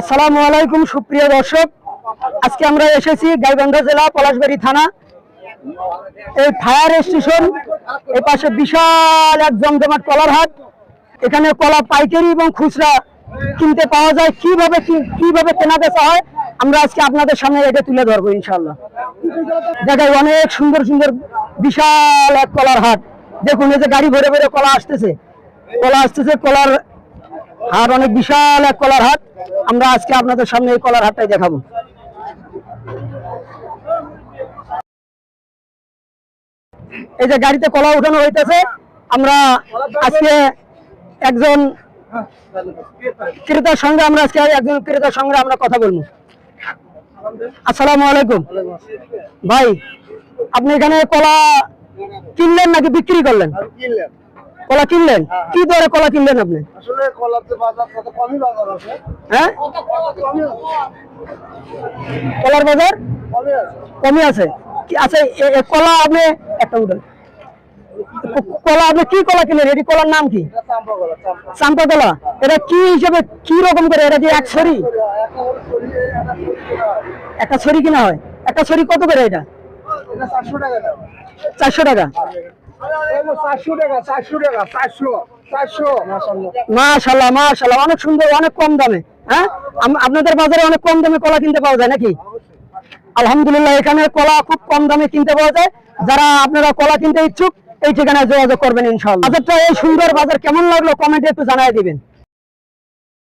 আসসালামু আলাইকুম, সুপ্রিয় দর্শক। আজকে আমরা এসেছি গাইবান্ধা জেলা পলাশবাড়ি থানা। এই ফায়ার স্টেশন, এই পাশে বিশাল এক জমজমাট কলার হাট। এখানে কলা পাইকারি এবং খুচরা কিনতে পাওয়া যায়। কীভাবে কীভাবে কেনা বেচা হয়, আমরা আজকে আপনাদের সামনে এটা তুলে ধরবো ইনশাল্লাহ দেখাই অনেক সুন্দর সুন্দর, বিশাল এক কলার হাট। দেখুন, এই যে গাড়ি ভরে ভরে কলা আসতেছে। কলা আসতেছে, কলার হাট অনেক বিশাল এক কলার হাট আমরা আজকে আপনাদের সামনে এই কলার হাটটাই দেখাবো। এই যে গাড়িতে কলা উঠানো হইতেছে, আমরা আজকে একজন ক্রেতার সঙ্গে আমরা আজকে একজন ক্রেতার সঙ্গে আমরা কথা বলব। আসসালামু আলাইকুম। ভাই, আপনি এখানে কলা কিনলেন নাকি বিক্রি করলেন? কিনলেন কলা কিনলেন? কি দরে কলা কিনলেন আপনি? আসলে কলার যে বাজার কত? কমই বাজার আছে। হ্যাঁ? কলার বাজার? কমই আছে। আছে কি আচ্ছা এ কলা আপনি একটা ক- কলা আপনি কি কলা কিনলেন? এটি কলার নাম কি? চাম্পা। কলা এটা কি হিসেবে কি রকম করে? এটা যে এক ছড়ি? একটা ছড়ি কিনা হয়? একটা ছড়ি কত করে এটা? এটা চারশো টাকা চারশো টাকা। চারশো টাকা চারশো টাকা চারশো চারশো। মাশাল্লাহ মাশাল্লাহ অনেক সুন্দর অনেক কম দামে হ্যাঁ? আপনাদের বাজারে অনেক কম দামে কলা কিনতে পাওয়া যায় নাকি? আলহামদুলিল্লাহ এখানে কলা খুব কম দামে কিনতে পাওয়া যায়। যারা আপনারা কলা কিনতে ইচ্ছুক এই ঠিকানায় যোগাযোগ করবেন ইনশাল্লাহ বাজারটা এই সুন্দর বাজার কেমন লাগল কমেন্টে একটু জানাই দিবেন।